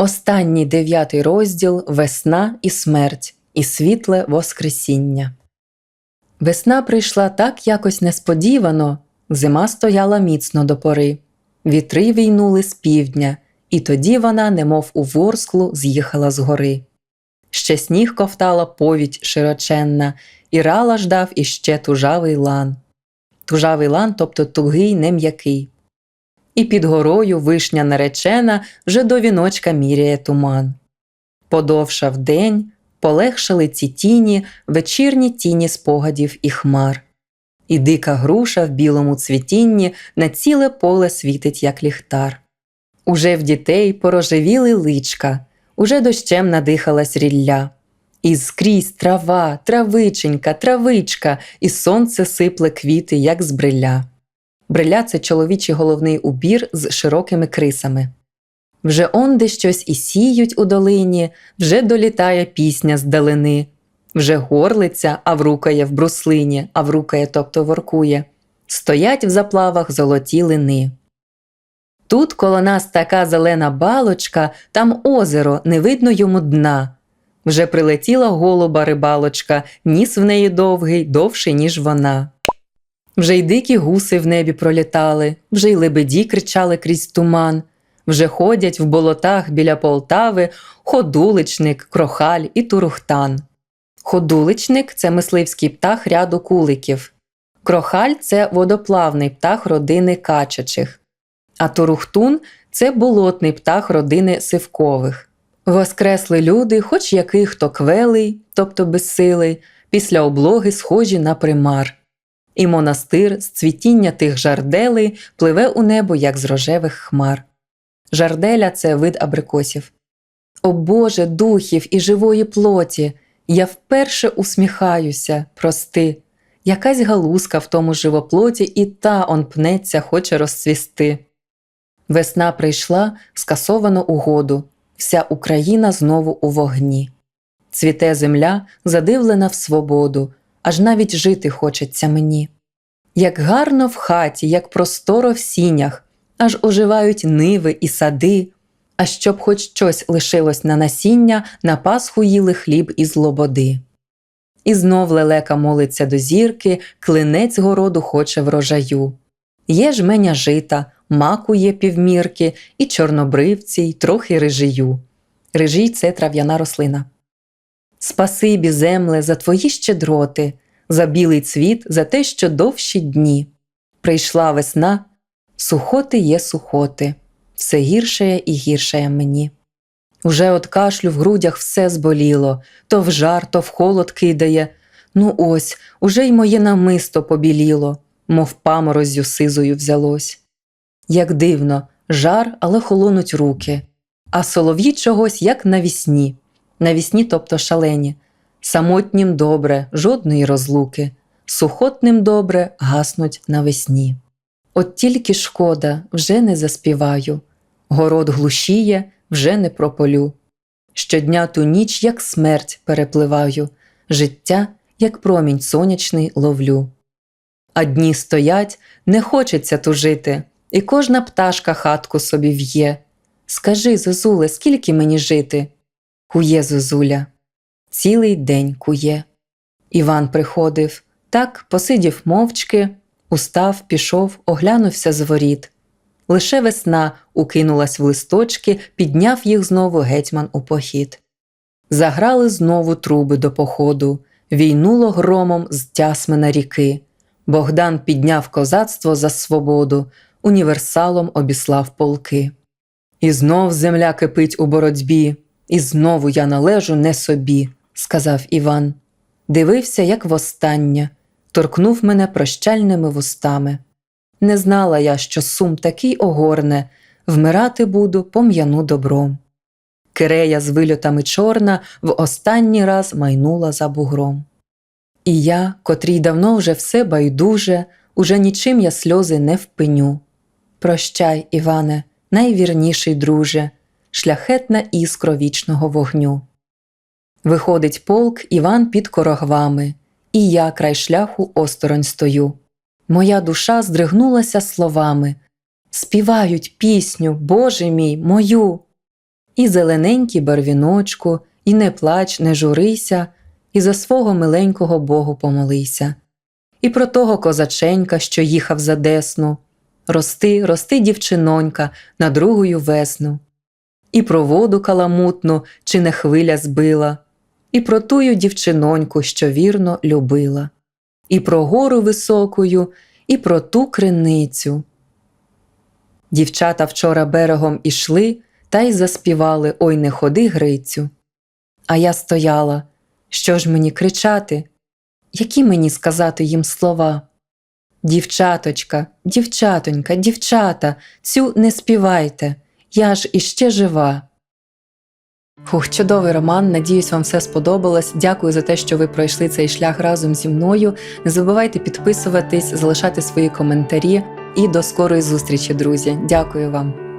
Останній дев'ятий розділ Весна і смерть і світле Воскресіння. Весна прийшла так якось несподівано, зима стояла міцно до пори. Вітри війнули з півдня, і тоді вона, немов у ворсклу, з'їхала з гори. Ще сніг ковтала повідь широченна, і рала ждав іще тужавий лан. Тужавий лан, тобто тугий, нем'який. І під горою вишня наречена вже до віночка міряє туман. Подовшав день, полегшали ці тіні, вечірні тіні спогадів і хмар. І дика груша в білому цвітінні на ціле поле світить, як ліхтар. Уже в дітей порожевіли личка, уже дощем надихалась рілля. І скрізь трава, травиченька, травичка, і сонце сипле квіти, як з бриля. Бриля це чоловічий головний убір з широкими крисами. Вже онде щось і сіють у долині, вже долітає пісня з далини, вже горлиця, а врукає в бруслині, а врукає, тобто воркує. Стоять в заплавах золоті лини. Тут коло нас така зелена балочка, там озеро, не видно йому дна. Вже прилетіла голуба рибалочка, ніс в неї довгий, довший, ніж вона. Вже й дикі гуси в небі пролітали, вже й лебеді кричали крізь туман, вже ходять в болотах біля Полтави ходуличник, крохаль і турухтан. Ходуличник це мисливський птах ряду куликів. Крохаль це водоплавний птах родини качачих, а турухтун це болотний птах родини сивкових. Воскресли люди, хоч який хто квелий, тобто безсилий, після облоги схожі на примар. І монастир з цвітіння тих жарделей пливе у небо, як з рожевих хмар. Жарделя це вид абрикосів. О Боже, духів і живої плоті! Я вперше усміхаюся, прости. Якась галузка в тому живоплоті, і та он пнеться, хоче розцвісти. Весна прийшла, скасовано угоду, вся Україна знову у вогні. Цвіте земля, задивлена в свободу, аж навіть жити хочеться мені. Як гарно в хаті, як просторо в сінях, аж оживають ниви і сади, а щоб хоч щось лишилось на насіння, на Пасху їли хліб із лободи. І знов лелека молиться до зірки, клинець городу хоче врожаю. Є жменя жита, маку є півмірки, і чорнобривці, й трохи рижию. Рижій це трав'яна рослина. Спасибі, земле, за твої щедроти, за білий цвіт, за те, що довші дні. Прийшла весна, сухоти є сухоти, все гіршає і гіршає мені. Уже от кашлю в грудях все зболіло, то в жар, то в холод кидає. Ну ось, уже й моє намисто побіліло, мов паморозю сизою взялось. Як дивно, жар, але холонуть руки, а солов'ї чогось, як навісні, навісні, тобто шалені, самотнім добре, жодної розлуки, сухотним добре гаснуть навесні. От тільки шкода, вже не заспіваю, город глушіє, вже не прополю. Щодня ту ніч, як смерть, перепливаю, життя, як промінь сонячний ловлю. А дні стоять, не хочеться тужити, і кожна пташка хатку собі в'є. Скажи, Зозуле, скільки мені жити? Кує Зозуля. Цілий день кує. Іван приходив, так посидів мовчки, устав, пішов, оглянувся з воріт. Лише весна укинулась в листочки, підняв їх знову гетьман у похід. Заграли знову труби до походу, війнуло громом з тясмина ріки. Богдан підняв козацтво за свободу, універсалом обіслав полки. І знов земля кипить у боротьбі, і знову я належу не собі, сказав Іван. Дивився, як востаннє, торкнув мене прощальними вустами. Не знала я, що сум такий огорне, вмирати буду пом'яну добром. Кирея з вильотами чорна в останній раз майнула за бугром. І я, котрій давно вже все байдуже, уже нічим я сльози не впиню. Прощай, Іване, найвірніший друже, шляхетна іскро вічного вогню. Виходить полк Іван під корогвами, і я край шляху осторонь стою. Моя душа здригнулася словами Співають пісню, Боже мій, мою. І зелененький барвіночку, і не плач, не журися, і за свого миленького Богу помолися. І про того козаченька, що їхав за десну. Рости, рости, дівчинонька, на другую весну. І про воду каламутну, чи не хвиля збила, і про тую дівчиноньку, що вірно любила, і про гору високою, і про ту криницю. Дівчата вчора берегом ішли та й заспівали Ой не ходи, Грицю. А я стояла. Що ж мені кричати? Які мені сказати їм слова? Дівчаточка, дівчатонька, дівчата, цю не співайте, я ж іще жива. Фух, чудовий роман. Надіюсь, вам все сподобалось. Дякую за те, що ви пройшли цей шлях разом зі мною. Не забувайте підписуватись, залишати свої коментарі і до скорої зустрічі, друзі. Дякую вам.